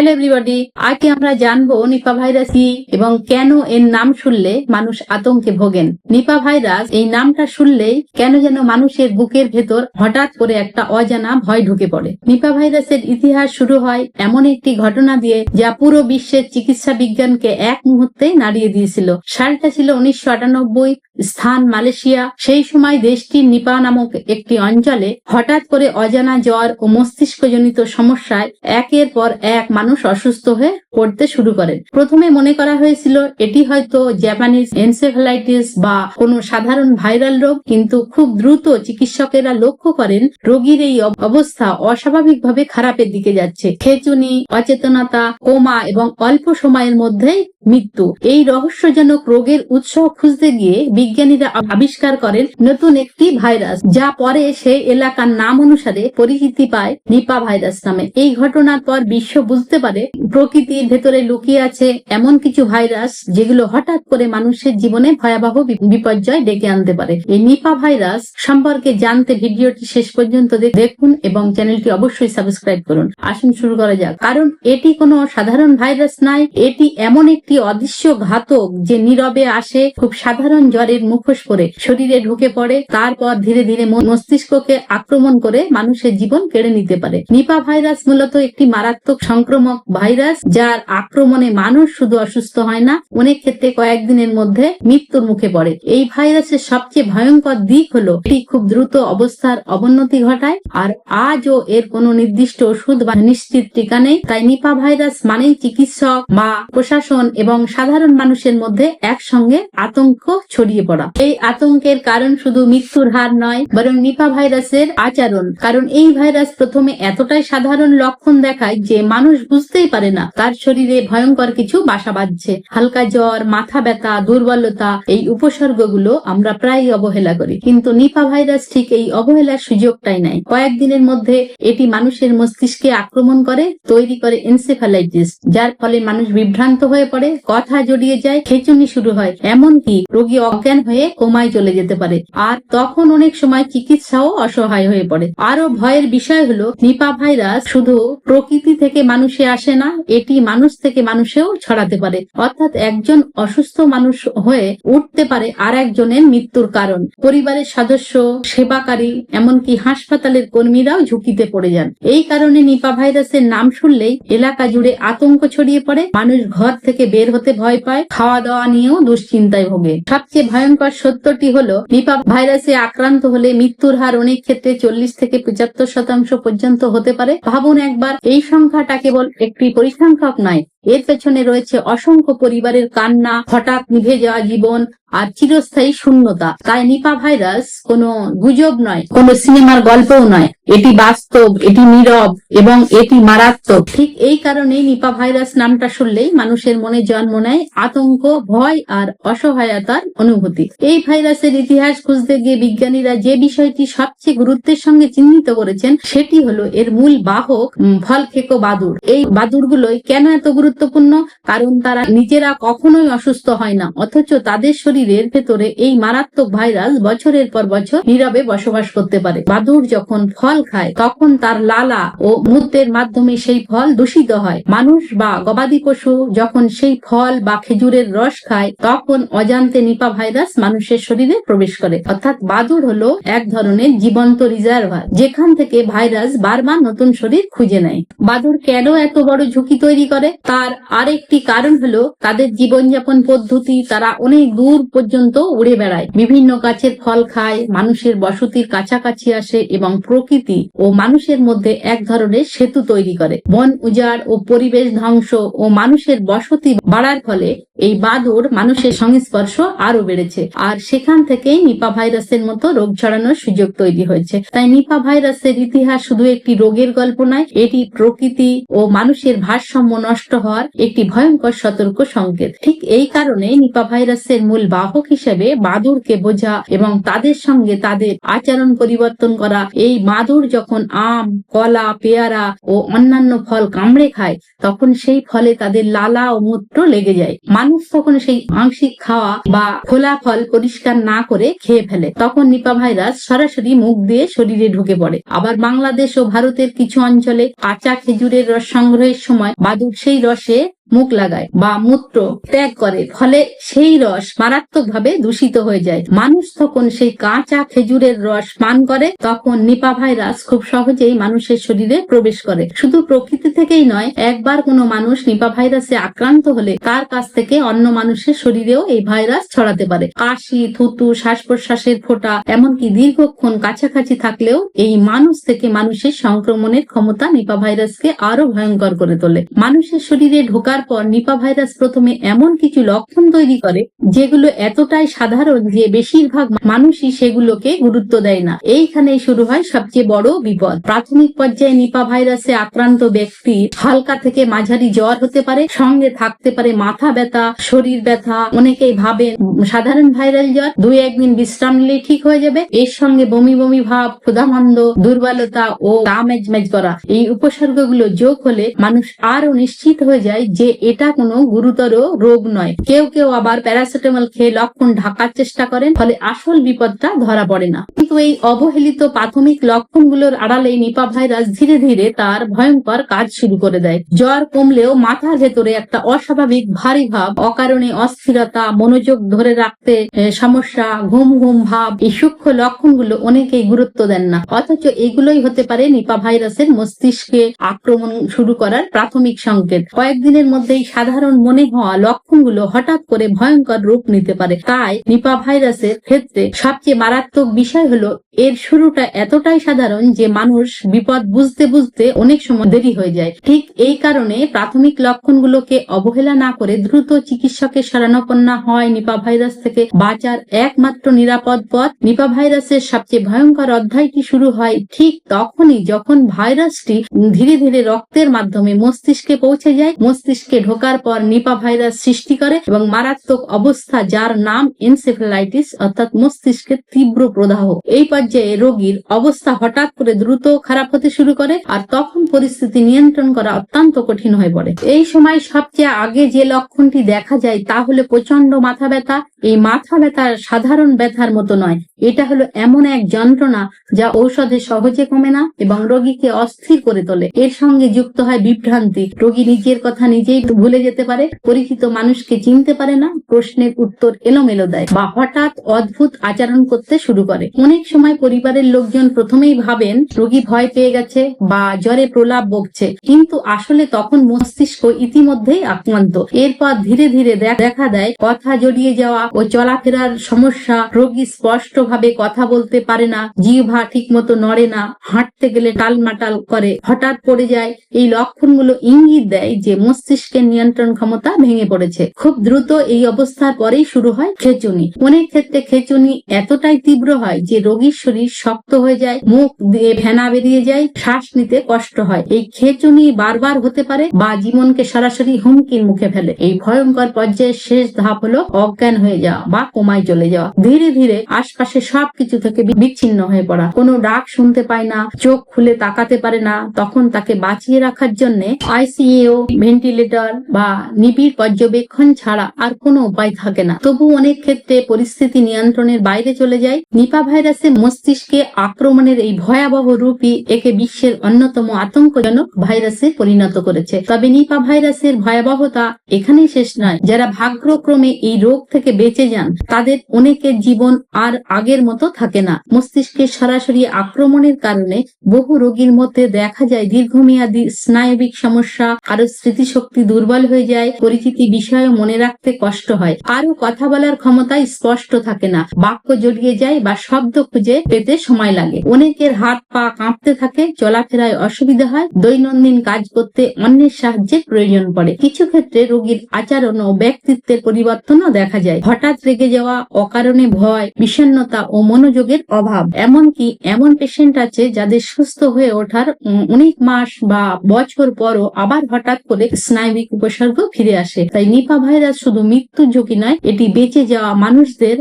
Hello everybody, আজকে আমরা জানব নিপা ভাইরাস কি এবং কেন এর নাম শুনলে মানুষ আতঙ্কে ভোগেন। নিপা ভাইরাস এই নামটা শুনলেই কেন যেন মানুষের বুকের ভেতর হঠাৎ করে একটা অজানা ভয় ঢুকে পড়ে। নিপা ভাইরাসের ইতিহাস শুরু হয় এমন একটি ঘটনা দিয়ে যা পুরো বিশ্বের চিকিৎসা বিজ্ঞানকে এক মুহূর্তে নাড়িয়ে দিয়েছিল। সালটা ছিল উনিশশো আটানব্বই, স্থান মালয়েশিয়া। সেই সময় দেশটির নিপা নামক একটি অঞ্চলে হঠাৎ করে অজানা জ্বর ও মস্তিষ্কজনিত সমস্যায় একের পর এক মানুষ অসুস্থ হয়ে পড়তে শুরু করেন প্রথমে মনে করা হয়েছিল, এটি হয়তো জাপানিজ এনসেফালাইটিস বা কোনো সাধারণ ভাইরাল রোগ, কিন্তু খুব দ্রুত চিকিৎসকেরা লক্ষ্য করেন, রোগীর এই অব- অবস্থা অস্বাভাবিকভাবে খারাপের দিকে যাচ্ছে। খেচুনি, অচেতনতা, কোমা এবং অল্প সময়ের মধ্যেই মৃত্যু। এই রহস্যজনক রোগের উৎস খুঁজতে গিয়ে বিজ্ঞানীরা আবিষ্কার করেন নতুন একটি ভাইরাস, যা পরে সেই এলাকার নাম অনুসারে পরিচিতি পায় নিপা ভাইরাস নামে। এই ঘটনার পর বিশ্ব বুঝতে পারে। প্রকৃতির ভেতরে লুকিয়ে আছে এমন কিছু ভাইরাস যেগুলো হঠাৎ করে মানুষের জীবনে ভয়াবহ বিপর্যয় ডেকে আনতে পারে। এই নিপা ভাইরাস সম্পর্কে জানতে ভিডিওটি শেষ পর্যন্ত দেখুন এবং চ্যানেলটি অবশ্যই সাবস্ক্রাইব করুন। আসুন শুরু করা যাক। কারণ এটি কোনো সাধারণ ভাইরাস নয়, এটি এমন একটি অদৃশ্য ঘাতক যে নীরবে আসে, খুব সাধারণ জ্বরের মুখোশ করে শরীরে ঢুকে পড়ে, তারপর ধীরে ধীরে মস্তিষ্ককে আক্রমণ করে মানুষের জীবন কেড়ে নিতে পারে। নিপা ভাইরাস মূলত একটি মারাত্মক সংক্রমক ভাইরাস যার আক্রমণে মানুষ শুধু অসুস্থ হয় না, অনেক ক্ষেত্রে কয়েকদিনের মধ্যে মৃত্যুর মুখে পড়ে। এই ভাইরাসের সবচেয়ে ভয়ঙ্কর দিক হলো, এটি খুব দ্রুত অবস্থার অবনতি ঘটায় আর আজও এর কোনো নির্দিষ্ট ওষুধ বা নিশ্চিত টিকা নেই। তাই নিপা ভাইরাস মানেই চিকিৎসক বা প্রশাসন এবং সাধারণ মানুষের মধ্যে একসঙ্গে আতঙ্ক ছড়িয়ে পড়া। এই আতঙ্কের কারণ শুধু মৃত্যুর হার নয়, বরং নিপা ভাইরাসের আচরণ। কারণ এই ভাইরাস প্রথমে এতটাই সাধারণ লক্ষণ দেখায় যে মানুষ বুঝতেই পারে না। তার শরীরে ভয়ঙ্কর কিছু বাসা বাঁধছে। হালকা জ্বর, মাথা ব্যথা, দুর্বলতা, এই উপসর্গগুলো আমরা প্রায় অবহেলা করি। কিন্তু নিপা ভাইরাস ঠিক এই অবহেলার সুযোগটাই নেয় কয়েকদিনের মধ্যে এটি মানুষের মস্তিষ্কে আক্রমণ করে, তৈরি করে এনসেফালাইটিস, যার ফলে মানুষ বিভ্রান্ত হয়ে পড়ে, কথা জড়িয়ে যায়, খেচুনি শুরু হয়। এমনকি রোগী অজ্ঞান হয়ে কোমায় চলে যেতে পারে। আর তখন অনেক সময় চিকিৎসাও অসহায় হয়ে পড়ে। আরও ভয়ের বিষয় হলো, নিপা ভাইরাস শুধু প্রকৃতি থেকে মানুষে আসে না, এটি মানুষ থেকে মানুষেও ছড়াতে পারে। অর্থাৎ একজন অসুস্থ মানুষ হয়ে উঠতে পারে আর একজনের মৃত্যুর কারণ। পরিবারের সদস্য, সেবাকারী, এমনকি হাসপাতালের কর্মীরাও ঝুঁকিতে পড়ে যান। এই কারণে নিপা ভাইরাসের নাম শুনলেই এলাকা জুড়ে আতঙ্ক ছড়িয়ে পড়ে। মানুষ ঘর থেকে বের হতে ভয় পায় খাওয়া দাওয়া নিয়েও দুশ্চিন্তায় ভোগে। সবচেয়ে ভয়ঙ্কর সত্যটি হলো, নিপা ভাইরাসে আক্রান্ত হলে মৃত্যুর হার অনেক ক্ষেত্রে চল্লিশ থেকে পঁচাত্তর শতাংশ পর্যন্ত হতে পারে। ভাবুন একবার, এই সংখ্যাটা কেবল একটি পরিসংখ্যক নয়। এর পেছনে রয়েছে অসংখ্য পরিবারের কান্না, হঠাৎ নিভে যাওয়া জীবন আর চিরস্থায়ী শূন্যতা। তাই নিপা ভাইরাস কোনো গুজব নয়, কোনো সিনেমার গল্পও নয়। এটি বাস্তব, এটি নীরব এবং এটি মারাত্মক। ঠিক এই কারণেই নিপা ভাইরাস নামটা শুনলেই মানুষের মনে জন্ম নেয় আতঙ্ক, ভয় আর অসহায়তার অনুভূতি। এই ভাইরাসের ইতিহাস খুঁজতে গিয়ে বিজ্ঞানীরা যে বিষয়টি সবচেয়ে গুরুত্বের সঙ্গে চিহ্নিত করেছেন, সেটি হলো এর মূল বাহক ফলখেকো বাদুর এই বাদুরগুলোই কেন এত গুরুত্বপূর্ণ, কারণ তারা নিজেরা কখনোই অসুস্থ হয় না। অথচ তাদের শরীরের ভেতরে এই মারাত্মক ভাইরাস বছরের পর বছর নীরবে বসবাস করতে পারে। বাদুর যখন ফল খায়, তখন তার লালা ও মূত্রের মাধ্যমে সেই ফল দূষিত হয়। মানুষ বা গবাদি পশু যখন সেই ফল বা খেজুরের রস খায়, তখন অজান্তে নিপা ভাইরাস মানুষের শরীরে প্রবেশ করে। অর্থাৎ বাদুর হলো এক ধরনের জীবন্ত রিজার্ভার, যেখান থেকে ভাইরাস বারবার নতুন শরীর খুঁজে নেয়। বাদুর কেন এত বড় ঝুঁকি তৈরি করে? তার আরেকটি কারণ হলো, তাদের জীবনযাপন পদ্ধতি তারা অনেক দূর পর্যন্ত উড়ে বেড়ায়। বিভিন্ন গাছের ফল খায়, মানুষের বসতির কাছাকাছি আসে এবং প্রকৃতি ও মানুষের মধ্যে এক ধরনের সেতু তৈরি করে। বন উজাড় ও পরিবেশ ধ্বংস ও মানুষের বসতি বাড়ার ফলে এই বাদুর মানুষের সংস্পর্শ আরও বেড়েছে। আর সেখান থেকেই নিপা ভাইরাসের মতো রোগ ছড়ানোর সুযোগ তৈরি হয়েছে। তাই নিপা ভাইরাসের ইতিহাস শুধু একটি রোগের গল্প নয়, এটি প্রকৃতি ও মানুষের ভারসাম্য নষ্ট হওয়া হওয়ার একটি ভয়ঙ্কর সতর্ক সংকেত। ঠিক এই কারণে নিপা ভাইরাসের মূল বাহক হিসেবে বাদুরকে বোঝা এবং তাদের সঙ্গে তাদের আচরণ পরিবর্তন করা। এই বাদুর যখন আম, কলা, পেয়ারা ও অন্যান্য ফল কামড়ে খায়, তখন সেই ফলে তাদের লালা ও মূত্র লেগে যায়। মানুষ তখন সেই আংশিক খাওয়া বা খোলা ফল পরিষ্কার না করে খেয়ে ফেলে। তখন নিপা ভাইরাস সরাসরি মুখ দিয়ে শরীরে ঢুকে পড়ে। আবার বাংলাদেশ ও ভারতের কিছু অঞ্চলে কাঁচা খেজুরের রস সংগ্রহের সময় বাদুর সেই রসে fait. মুখ লাগায় বা মূত্র ত্যাগ করে, ফলে সেই রস মারাত্মকভাবে দূষিত হয়ে যায়। মানুষ তখন সেই কাঁচা খেজুরের রস পান করে, তখন নিপা ভাইরাস খুব সহজেই মানুষের শরীরে প্রবেশ করে। শুধু প্রকৃতি থেকেই নয়, একবার কোনো মানুষ নিপা ভাইরাসে আক্রান্ত হলে তার কাছ থেকে অন্য মানুষের শরীরেও এই ভাইরাস ছড়াতে পারে। কাশি, থুতু শ্বাস প্রশ্বাসের ফোঁটা, এমনকি দীর্ঘক্ষণ কাছাকাছি থাকলেও এই মানুষ থেকে মানুষের সংক্রমণের ক্ষমতা নিপা ভাইরাসকে আরও ভয়ঙ্কর করে তোলে। মানুষের শরীরে ঢোকার পর নিপা ভাইরাস প্রথমে এমন কিছু লক্ষণ তৈরি করে, যেগুলো এতটাই সাধারণ যে বেশিরভাগ মানুষই সেগুলোকে গুরুত্ব দেয় না। এইখানেই শুরু হয় সবচেয়ে বড় বিপদ। প্রাথমিক পর্যায়ে নিপা ভাইরাসে আক্রান্ত ব্যক্তি হালকা থেকে মাঝারি জ্বর হতে পারে, সঙ্গে থাকতে পারে মাথা ব্যথা, শরীর ব্যথা, অনেকেই ভাবে সাধারণ ভাইরাল জ্বর, দুই একদিন বিশ্রাম নিলে ঠিক হয়ে যাবে। এর সঙ্গে বমি বমি ভাব, ক্ষুধামন্দ, দুর্বলতা ও গা মেজমেজ করা, এই উপসর্গগুলো যোগ হলে মানুষ আরও নিশ্চিত হয়ে যায় যে এটা কোনো গুরুতর রোগ নয়। কেউ কেউ আবার প্যারাসিটামল খেয়ে লক্ষণ ঢাকার চেষ্টা করেন, ফলে আসল বিপদটা ধরা পড়ে না। কিন্তু এই অবহেলিত প্রাথমিক লক্ষণগুলোর আড়ালে নিপা ভাইরাস ধীরে ধীরে তার ভয়ঙ্কর কাজ শুরু করে দেয়। জ্বর কমলেও মাথার ভেতরে একটা অস্বাভাবিক ভারী ভাব, অকারণে অস্থিরতা, মনোযোগ ধরে রাখতে সমস্যা, ঘুম ঘুম ভাব, এই সূক্ষ্ম লক্ষণগুলো অনেকেই গুরুত্ব দেন না। অথচ এগুলোই হতে পারে নিপা ভাইরাসের মস্তিষ্কে আক্রমণ শুরু করার প্রাথমিক সংকেত। কয়েকদিনের মধ্যেই সাধারণ মনে হওয়া লক্ষণগুলো হঠাৎ করে ভয়ঙ্কর রূপ নিতে পারে। তাই নিপা ভাইরাসের ক্ষেত্রে সবচেয়ে মারাত্মক বিষয় হলো, এর শুরুটা এতটাই সাধারণ যে মানুষ বিপদ বুঝতে বুঝতে অনেক সময় দেরি হয়ে যায়। ঠিক এই কারণে প্রাথমিক লক্ষণগুলোকে অবহেলা না করে দ্রুত চিকিৎসকের শরণাপন্ন হয় নিপা ভাইরাস থেকে বাঁচার একমাত্র নিরাপদ পথ। নিপা ভাইরাসের সবচেয়ে ভয়ঙ্কর অধ্যায়টি শুরু হয় ঠিক তখনই যখন ভাইরাসটি ধীরে ধীরে রক্তের মাধ্যমে মস্তিষ্কে পৌঁছে যায়। মস্তিষ্কে ঢোকার পর নিপা ভাইরাস সৃষ্টি করে এবং মারাত্মক অবস্থা যার নাম এনসেফেলাইটিস, অর্থাৎ মস্তিষ্কের তীব্র প্রদাহ। এই পর্যায়ে রোগীর অবস্থা হঠাৎ করে দ্রুত খারাপ হতে শুরু করে আর তখন পরিস্থিতি নিয়ন্ত্রণ করা অত্যন্ত কঠিন হয়ে পড়ে। এই সময় সবচেয়ে আগে যে লক্ষণটি দেখা যায় তা হলো প্রচণ্ড মাথা ব্যথা। এই মাথা ব্যথা সাধারণ ব্যথার মতো নয় এটা হলো এমন এক যন্ত্রণা যা ঔষধে সহজে কমে না এবং রোগীকে অস্থির করে তোলে। এর সঙ্গে যুক্ত হয় বিভ্রান্তি। রোগী নিজের কথা নিজেই ভুলে যেতে পারে, পরিচিত মানুষকে চিনতে পারে না, প্রশ্নের উত্তর এলোমেলো দেয় বা হঠাৎ অদ্ভুত আচরণ করতে শুরু করে। অনেক সময় পরিবারের লোকজন প্রথমেই ভাবেন, রোগী ভয় পেয়ে গেছে বা জ্বরে প্রলাপ বকছে। কিন্তু আসলে তখন মস্তিষ্ক ইতিমধ্যেই আক্রান্ত। এরপর ধীরে ধীরে দেখা দেয়, কথা জড়িয়ে যাওয়া ও চলাফেরার সমস্যা রোগী স্পষ্ট ভাবে কথা বলতে পারে না জিহ্বা ঠিক মতো নড়ে না, হাঁটতে গেলে টালমাটাল করে। হঠাৎ পড়ে যায় এই লক্ষণগুলো ইঙ্গিত দেয় যে মস্তিষ্কের নিয়ন্ত্রণ ক্ষমতা ভেঙে পড়েছে। খুব দ্রুত এই অবস্থার পরেই শুরু হয় খেচুনি। অনেক ক্ষেত্রে খেচুনি এতটাই তীব্র হয় যে রোগীর শরীর শক্ত হয়ে যায়, মুখ দিয়ে ভেনা বেরিয়ে যায়, শ্বাস নিতে কষ্ট হয়। এই খেচুনি বারবার হতে পারে বা জীবনকে সরাসরি হুমকির মুখে ফেলে। এই ভয়ঙ্কর পর্যায়ের শেষ ধাপ হলো অজ্ঞান হয়ে যাওয়া বা কোমায় চলে যাওয়া। ধীরে ধীরে আশপাশে সবকিছু থেকে বিচ্ছিন্ন হয়ে পড়া। কোনো ডাক শুনতে পায় না, চোখ খুলে তাকাতে পারে না। তখন তাকে বাঁচিয়ে রাখার জন্য আইসিইউ ভেন্টিলেটর বা নিবিড় পর্যবেক্ষণ ছাড়া আর কোনো উপায় থাকে না। তবু অনেক ক্ষেত্রে পরিস্থিতি নিয়ন্ত্রণের বাইরে চলে যায়। নিপা ভাইরাসে মস্তিষ্কে আক্রমণের এই ভয়াবহ রূপই একে বিশ্বের অন্যতম আতঙ্কজনক ভাইরাসে পরিণত করেছে। তবে নিপা ভাইরাসের ভয়াবহতা এখানেই শেষ নয়। যারা ভাগ্যক্রমে এই রোগ থেকে বেঁচে যান, তাদের অনেকের জীবন আর আগের মতো থাকে না। মস্তিষ্কের সরাসরি আক্রমণের কারণে বহু রোগীর মধ্যে দেখা যায় দীর্ঘমেয়াদী স্নায়বিক সমস্যা, কারও স্মৃতিশক্তি দুর্বল হয়ে যায়, পরিচিতি বিষয় মনে রাখতে কষ্ট হয়। আরও কথা বলার ক্ষমতা স্পষ্ট থাকে না, বাক্য জড়িয়ে যায় বা শব্দ খুঁজে পেতে সময় লাগে। অনেকের হাত পা কাঁপতে থাকে, চলাফেরায় অসুবিধা হয়, দৈনন্দিন কাজ করতে অন্যের সাহায্যের প্রয়োজন পড়ে। কিছু ক্ষেত্রে রোগীর আচরণ ও ব্যক্তিত্বের পরিবর্তনও দেখা যায়। হঠাৎ রেগে যাওয়া, অকারণে ভয়, বিষণ্ণতা ও মনোযোগের অভাব। এমনকি এমন পেশেন্ট আছে যাদের সুস্থ হয়ে ওঠার অনেক মাস বা বছর পরও আবার হঠাৎ করে স্নায়ু স্নায়বিক উপসর্গ ফিরে আসে। তাই নিপা ভাইরাস শুধু মৃত্যুর ঝুঁকি নয়, এটি বেঁচে যাওয়া মানুষদের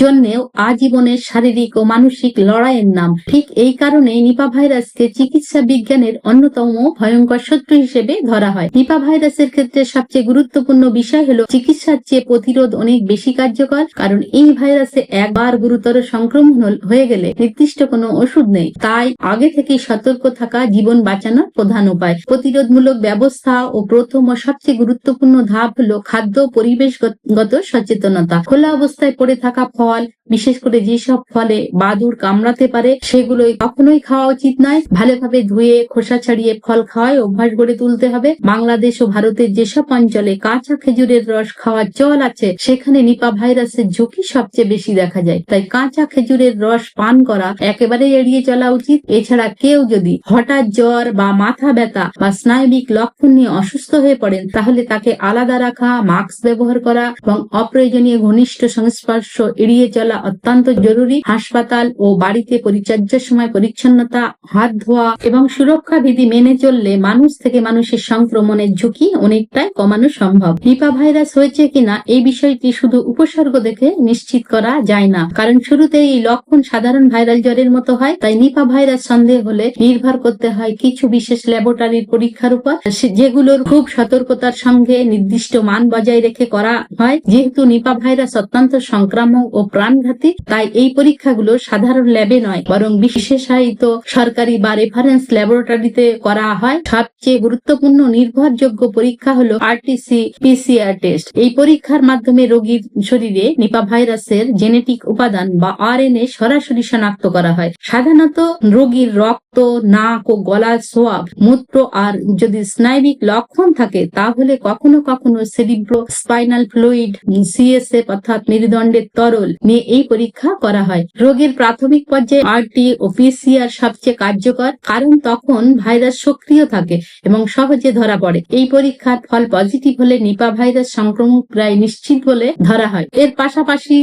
জন্যেও আজীবনের শারীরিক ও মানসিক লড়াইয়ের নাম। ঠিক এই কারণে নিপা ভাইরাসকে চিকিৎসা বিজ্ঞানের অন্যতম ভয়ঙ্কর শত্রু হিসেবে ধরা হয়। নিপা ভাইরাসের ক্ষেত্রে সবচেয়ে গুরুত্বপূর্ণ বিষয় হলো চিকিৎসার চেয়ে প্রতিরোধ অনেক বেশি কার্যকর, কারণ এই ভাইরাসে একবার গুরুতর সংক্রমণ হয়ে গেলে নির্দিষ্ট কোনো ওষুধ নেই। তাই আগে থেকেই সতর্ক থাকা জীবন বাঁচানোর প্রধান উপায়। প্রতিরোধমূলক ব্যবস্থা ও প্রথম ও সবচেয়ে গুরুত্বপূর্ণ ধাপ হলো খাদ্য পরিবেশগত সচেতনতা। খোলা অবস্থায় পড়ে থাকা ফল, বিশেষ করে যেসব ফলে বাদুর কামড়াতে পারে সেগুলো কখনোই খাওয়া উচিত নয়। ভালোভাবে ধুয়ে, খোসা ছাড়িয়ে ফল খাওয়ায় অভ্যাস গড়ে তুলতে হবে। বাংলাদেশ ও ভারতের যেসব অঞ্চলে কাঁচা খেজুরের রস খাওয়ার চল আছে, সেখানে নিপা ভাইরাসের ঝুঁকি সবচেয়ে বেশি দেখা যায়। তাই কাঁচা খেজুরের রস পান করা একেবারে এড়িয়ে চলা উচিত। এছাড়া কেউ যদি হঠাৎ জ্বর বা মাথা ব্যথা বা স্নায়বিক লক্ষণ নিয়ে অসুস্থ হয়ে পড়েন, তাহলে তাকে আলাদা রাখা, মাস্ক ব্যবহার করা এবং অপ্রয়োজনীয় ঘনিষ্ঠ সংস্পর্শ এড়িয়ে চলা অত্যন্ত জরুরি। হাসপাতাল ও বাড়িতে পরিচর্যার সময় পরিচ্ছন্নতা, হাত ধোয়া এবং সুরক্ষা বিধি মেনে চললে মানুষ থেকে মানুষের সংক্রমণের ঝুঁকি অনেকটাই কমানো সম্ভব। নিপা ভাইরাস হয়েছে কিনা এই বিষয়টি শুধু উপসর্গ দেখে নিশ্চিত করা যায় না। কারণ শুরুতে এই লক্ষণ সাধারণ ভাইরাল জ্বরের মতো হয়, তাই নিপা ভাইরাস সন্দেহ হলে নির্ভর করতে হয় কিছু বিশেষ ল্যাবরেটরির পরীক্ষার উপর। যেগুলোর খুব সতর্কতার সঙ্গে নির্দিষ্ট মান বজায় রেখে করা হয়। যেহেতু নিপা ভাইরাস অত্যন্ত সংক্রামক ও প্রাণঘাতী তাই এই পরীক্ষাগুলো সাধারণ ল্যাবে নয়, বরং বিশেষায়িত সরকারি বা রেফারেন্স ল্যাবরেটরিতে করা হয়। সবচেয়ে গুরুত্বপূর্ণ নির্ভরযোগ্য পরীক্ষা হলো আরটিসি পিসিআর টেস্ট এই পরীক্ষার মাধ্যমে রোগীর শরীরে নিপা ভাইরাসের জেনেটিক উপাদান বা আরএনএ সরাসরি শনাক্ত করা হয়। সাধারণত রোগীর রক্ত, নাক ও গলার সোয়াব মূত্র আর যদি স্নায়বিক লক্ষণ থাকে, তাহলে কখনো কখনো সেরিব্রো স্পাইনাল ফ্লুইড সিএসএফ অর্থাৎ মেরুদণ্ডের তরল নিয়ে এই পরীক্ষা করা হয়। রোগের প্রাথমিক পর্যায়ে আরটি ও পিসিআর সবচেয়ে কার্যকর, কারণ তখন ভাইরাস সক্রিয় থাকে এবং সহজে ধরা পড়ে। এই পরীক্ষার ফল পজিটিভ হলে নিপা ভাইরাস সংক্রমণ প্রায় নিশ্চিত বলে ধরা হয়। এর পাশাপাশি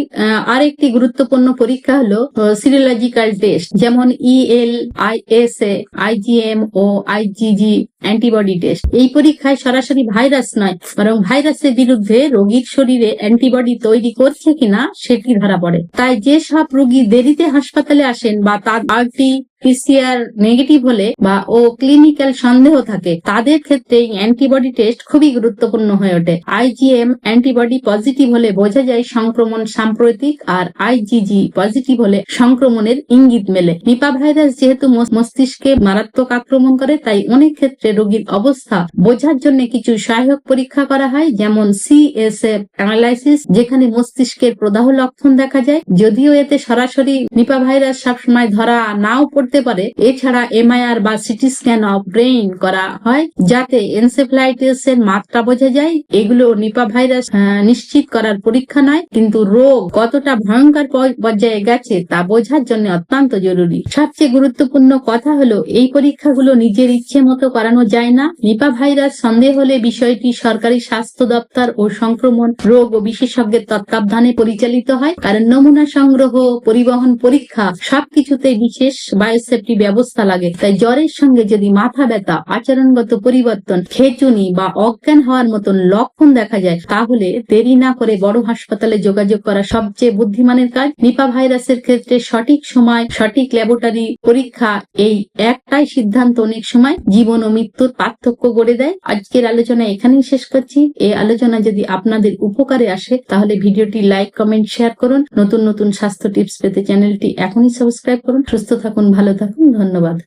আরেকটি গুরুত্বপূর্ণ পরীক্ষা হলো সিরিওলজিক্যাল টেস্ট যেমন ইএল আইএসএ আইজিএম ও আইজিজি অ্যান্টিবডি টেস্ট এই পরীক্ষায় সরাসরি ভাইরাস নয়, বরং ভাইরাসের বিরুদ্ধে রোগীর শরীরে অ্যান্টিবডি তৈরি করছে কিনা সেটি ধরা পড়ে? তাই যে সব রোগী দেরিতে হাসপাতালে আসেন বা তার আরটি পিসিআর নেগেটিভ হলে বা ও ক্লিনিক্যাল সন্দেহ থাকে, তাদের ক্ষেত্রে অ্যান্টিবডি টেস্ট খুবই গুরুত্বপূর্ণ হয়ে ওঠে। আইজিএম অ্যান্টিবডি পজিটিভ হলে বোঝা যায় সংক্রমণ সাম্প্রতিক আর আইজিজি পজিটিভ হলে সংক্রমণের ইঙ্গিত মেলে। নিপা ভাইরাস যেহেতু মস- মস্তিষ্কে মারাত্মক আক্রমণ করে, তাই অনেক ক্ষেত্রে রোগীর অবস্থা বোঝার জন্য কিছু সহায়ক পরীক্ষা করা হয়, যেমন সিএসএফ অ্যানালাইসিস যেখানে মস্তিষ্কের প্রদাহ লক্ষণ দেখা যায়। যদিও এতে সরাসরি নিপা ভাইরাস সবসময় ধরা নাও পড়তে পারে। এছাড়া এমআইআর বা সিটি স্ক্যান অফ ব্রেইন করা হয়, যাতে এনসেফ্লাইটিস এর মাত্রা বোঝা যায়। এগুলো নিপা ভাইরাস নিশ্চিত করার পরীক্ষা নয়, কিন্তু রোগ কতটা ভয়ঙ্কর পর্যায়ে গেছে তা বোঝার জন্য অত্যন্ত জরুরি। সবচেয়ে গুরুত্বপূর্ণ কথা হলো, এই পরীক্ষাগুলো নিজের ইচ্ছে মতো করানো যায় না। নিপা ভাইরাস সন্দেহ হলে বিষয়টি সরকারি স্বাস্থ্য দপ্তর ও সংক্রমণ রোগ ও বিশেষজ্ঞের তত্ত্বাবধানে পরিচালিত হয়। কারণ নমুনা সংগ্রহ, পরিবহন পরীক্ষা সবকিছুতে বিশেষ বায়োসেফটি ব্যবস্থা লাগে। তাই জ্বরের সঙ্গে যদি মাথা ব্যথা, আচরণগত পরিবর্তন, খেচুনি বা অজ্ঞান হওয়ার মতন লক্ষণ দেখা যায়, তাহলে দেরি না করে বড় হাসপাতালে যোগাযোগ করা সবচেয়ে বুদ্ধিমানের কাজ। নিপা ভাইরাসের ক্ষেত্রে সঠিক সময়, সঠিক ল্যাবরেটরি পরীক্ষা, এই একটাই সিদ্ধান্ত অনেক সময় জীবন ও মৃত্যুর পার্থক্য গড়ে দেয়। আজকের আলোচনা এখানেই শেষ করছি। এই আলোচনা যদি আপনাদের উপকারে আসে, তাহলে ভিডিওটি লাইক, কমেন্ট, শেয়ার করুন। নতুন নতুন স্বাস্থ্য টিপস পেতে চ্যানেলটি এখনই সাবস্ক্রাইব করুন। সুস্থ থাকুন ভালো থাকুন ধন্যবাদ।